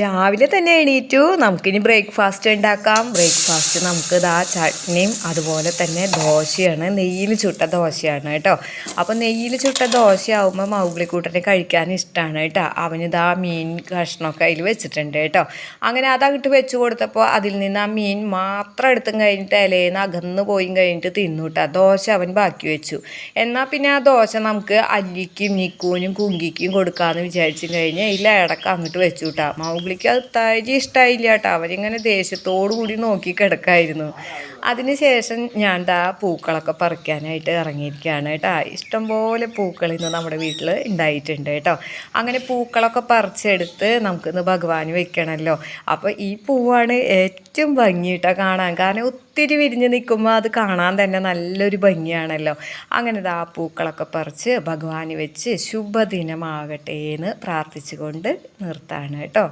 രാവിലെ തന്നെ എണീറ്റു. നമുക്കിനി ബ്രേക്ക്ഫാസ്റ്റ് ഉണ്ടാക്കാം. ബ്രേക്ക്ഫാസ്റ്റ് നമുക്ക് ഇതാ ചട്നിയും അതുപോലെ തന്നെ ദോശയാണ്. നെയ്യിൽ ചുട്ട ദോശയാണ് കേട്ടോ. അപ്പോൾ നെയ്യിൽ ചുട്ട ദോശയാവുമ്പോൾ മൗഗ്ലിക്കൂട്ടനെ കഴിക്കാൻ ഇഷ്ടമാണ് കേട്ടോ. അവനിതാ മീൻ കഷ്ണമൊക്കെ അതിൽ വെച്ചിട്ടുണ്ട് കേട്ടോ. അങ്ങനെ അതങ്ങോട്ട് വെച്ച് കൊടുത്തപ്പോൾ അതിൽ നിന്ന് ആ മീൻ മാത്രം എടുത്തും കഴിഞ്ഞിട്ട് ഇലയിൽ അകന്ന് പോയി കഴിഞ്ഞിട്ട് തിന്നു കേട്ടോ. ദോശ അവൻ ബാക്കി വെച്ചു. എന്നാൽ പിന്നെ ആ ദോശ നമുക്ക് അല്ലിക്കും നിക്കൂനും കുങ്കിക്കും കൊടുക്കാമെന്ന് വിചാരിച്ചു കഴിഞ്ഞാൽ ഇല്ല ഇടയ്ക്ക് അങ്ങോട്ട് വെച്ചു കേട്ടോ. മൗഗ്ലിക്ക് അത് തരി ഇഷ്ടമായില്ല കേട്ടോ. അവരിങ്ങനെ ദേഷ്യത്തോടു കൂടി നോക്കി കിടക്കായിരുന്നു. അതിനുശേഷം ഞാൻ ദാ പൂക്കളൊക്കെ പറിക്കാനായിട്ട് ഇറങ്ങിയിരിക്കുകയാണ് കേട്ടോ. ഇഷ്ടംപോലെ പൂക്കൾ ഇന്ന് നമ്മുടെ വീട്ടിൽ ഉണ്ടായിട്ടുണ്ട് കേട്ടോ. അങ്ങനെ പൂക്കളൊക്കെ പറിച്ചെടുത്ത് നമുക്കിന്ന് ഭഗവാന് വെക്കണമല്ലോ അപ്പോൾ ഈ പൂവാണ് ഏറ്റവും ഭംഗി കേട്ടോ കാണാൻ. കാരണം ഒത്തിരി വിരിഞ്ഞ് നിൽക്കുമ്പോൾ അത് കാണാൻ തന്നെ നല്ലൊരു ഭംഗിയാണല്ലോ. അങ്ങനെ ആ പൂക്കളൊക്കെ പറിച്ച് ഭഗവാന് വെച്ച് ശുഭദിനമാകട്ടെ എന്ന് പ്രാർത്ഥിച്ചുകൊണ്ട് നിർത്താണ് കേട്ടോ.